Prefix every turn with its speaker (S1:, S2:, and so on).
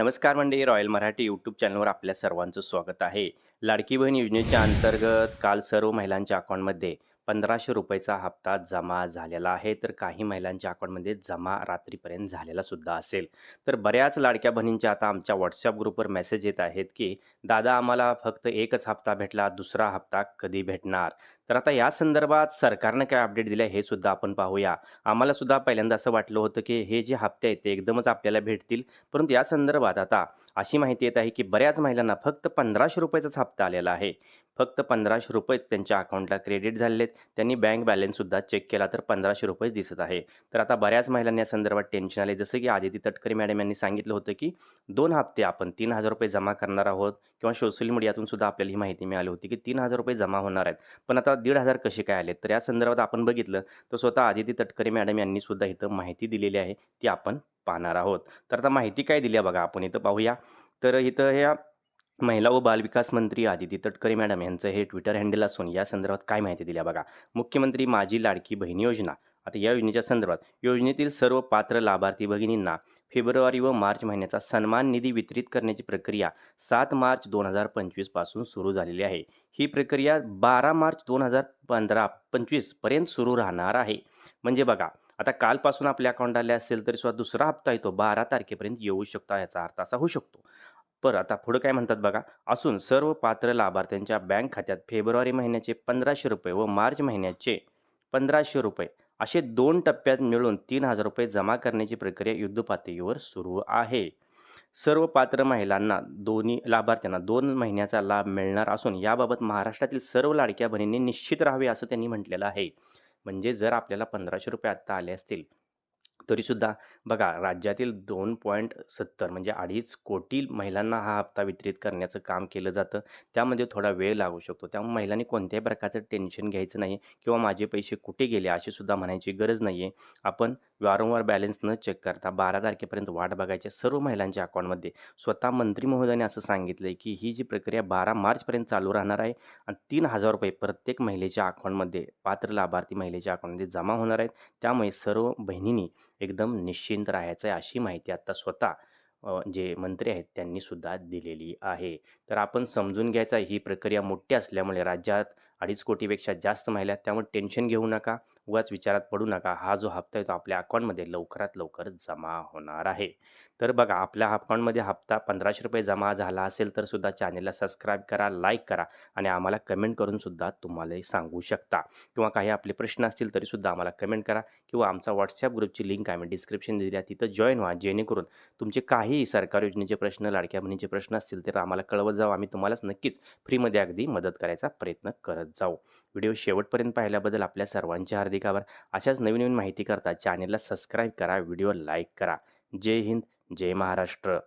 S1: नमस्कार मंडळी royal Marathi YouTube चॅनलवर आपल्या सर्वांचं स्वागत आहे. लाडकी बहीण योजनेच्या अंतर्गत काल सर्व महिलांच्या अकाउंटमध्ये पंधराशे रुपयाचा हप्ता जमा झालेला आहे. तर काही महिलांच्या अकाउंटमध्ये जमा रात्रीपर्यंत झालेला सुद्धा असेल. तर बऱ्याच लाडक्या बहिणींच्या आता आमच्या व्हॉट्सअप ग्रुपवर मेसेज येत आहेत की दादा आम्हाला फक्त एकच हप्ता भेटला दुसरा हप्ता कधी भेटणार? तर आता या संदर्भात सरकारनं काय अपडेट दिलं हे सुद्धा आपण पाहूया. आम्हाला सुद्धा पहिल्यांदा असं वाटलं होतं की हे जे हप्ते आहेत ते एकदमच आपल्याला भेटतील. परंतु या संदर्भात आता अशी माहिती येत आहे की बऱ्याच महिलांना फक्त पंधराशे रुपयाचाच हप्ता आलेला आहे. फक्त पंधराशे रुपयेच त्यांच्या अकाउंटला क्रेडिट झालेले आहेत. त्यांनी बँक बॅलन्ससुद्धा चेक केला तर पंधराशे रुपयेच दिसत आहे. तर आता बऱ्याच महिलांनी या संदर्भात टेन्शन आले. जसं की आदिती तटकरे मॅडम यांनी सांगितलं होतं की दोन हप्ते आपण तीन हजार रुपये जमा करणार आहोत किंवा सोशल मीडियातून सुद्धा आपल्याला ही माहिती मिळाली होती की तीन हजार रुपये जमा होणार आहेत. पण आता दीड हजार कसे काय आले तर या संदर्भात आपण बघितलं तर स्वतः आदिती तटकरे मॅडम यांनी सुद्धा इथं माहिती दिलेली आहे ती आपण पाहणार आहोत. तर आता माहिती काय दिली आहे बघा आपण इथं पाहूया. तर इथं ह्या महिला व बालविकास मंत्री आदिती तटकरे मॅडम यांचं हे ट्विटर हँडल असून या संदर्भात काय माहिती दिली आहे बघा. मुख्यमंत्री माझी लाडकी बहीण योजना. आता या योजनेच्या संदर्भात योजनेतील सर्व पात्र लाभार्थी भगिनींना फेब्रुवारी व मार्च महिन्याचा सन्मान निधी वितरित करण्याची प्रक्रिया सात मार्च दोन हजार पंचवीसपासून सुरू झालेली आहे. ही प्रक्रिया बारा मार्च दोन हजार पंधरा पंचवीसपर्यंत सुरू राहणार आहे. म्हणजे बघा आता कालपासून आपल्या अकाउंट आले असेल तरी सुद्धा दुसरा हप्ता येतो बारा तारखेपर्यंत येऊ शकतो याचा अर्थ असा होऊ शकतो. पर आता पुढं काय म्हणतात बघा असून सर्व पात्र लाभार्थ्यांच्या बँक खात्यात फेब्रुवारी महिन्याचे पंधराशे रुपये व मार्च महिन्याचे पंधराशे रुपये असे दोन टप्प्यात मिळून तीन हजार रुपये जमा करण्याची प्रक्रिया युद्धपातळीवर सुरू आहे. सर्व पात्र महिलांना दोन्ही लाभार्थ्यांना दोन महिन्याचा लाभ मिळणार असून याबाबत महाराष्ट्रातील सर्व लाडक्या बहिणींनी निश्चित राहावे असं त्यांनी म्हटलेलं आहे. म्हणजे जर आपल्याला पंधराशे रुपये आत्ता आले असतील तरीसुद्धा बघा राज्यातील दोन पॉईंट सत्तर म्हणजे अडीच कोटी महिलांना हा हप्ता वितरित करण्याचं काम केलं जातं. त्यामध्ये थोडा वेळ लागू शकतो. त्यामुळे महिलांनी कोणत्याही प्रकारचं टेन्शन घ्यायचं नाही किंवा माझे पैसे कुठे गेले अशी सुद्धा म्हणायची गरज नाही आहे आपण वारंवार बॅलन्स न चेक करता बारा तारखेपर्यंत वाट बघायच्या सर्व महिलांच्या अकाउंटमध्ये. स्वतः मंत्री महोदयाने असं सांगितलं आहे की ही जी प्रक्रिया बारा मार्चपर्यंत चालू राहणार आहे आणि तीन हजार रुपये प्रत्येक महिलेच्या अकाउंटमध्ये पात्र लाभार्थी महिलेच्या अकाउंटमध्ये जमा होणार आहेत. त्यामुळे सर्व बहिणींनी एकदम निश्चिंत राहायचं आहे अशी माहिती आत्ता स्वतः जे मंत्री आहेत त्यांनी सुद्धा दिलेली आहे. तर आपण समजून घ्यायचा ही प्रक्रिया मोठी असल्यामुळे राज्यात अडीच कोटीपेक्षा जास्त महिला त्यामुळे टेन्शन घेऊ नका उगाच विचारात पडू नका. हा जो हप्ता आहे तो आपल्या अकाउंटमध्ये लवकरात लवकर जमा होणार आहे. तर बघा आपल्या अकाउंटमध्ये हप्ता पंधराशे रुपये जमा झाला असेल तर सुद्धा चॅनेलला सबस्क्राईब करा लाईक करा आणि आम्हाला कमेंट करून सुद्धा तुम्हाला सांगू शकता. किंवा काही आपले प्रश्न असतील तरीसुद्धा आम्हाला कमेंट करा किंवा आमचा व्हॉट्सअप ग्रुपची लिंक आम्ही डिस्क्रिप्शन दिली आहे तिथं जॉईन व्हा. जेणेकरून तुमचे काही सरकारी योजनेचे प्रश्न लाडक्या बहिणीचे प्रश्न असतील तर आम्हाला कळवत जाऊ आम्ही तुम्हालाच नक्कीच फ्रीमध्ये अगदी मदत करायचा प्रयत्न करत जाऊ. व्हिडिओ शेवटपर्यंत पाहिल्याबद्दल आपल्या सर्वांच्या हार्दिक आभार. अशाच नवीन नवीन माहिती करता चॅनेलला सबस्क्राईब करा. व्हिडिओ लाईक करा. जय हिंद जय महाराष्ट्र.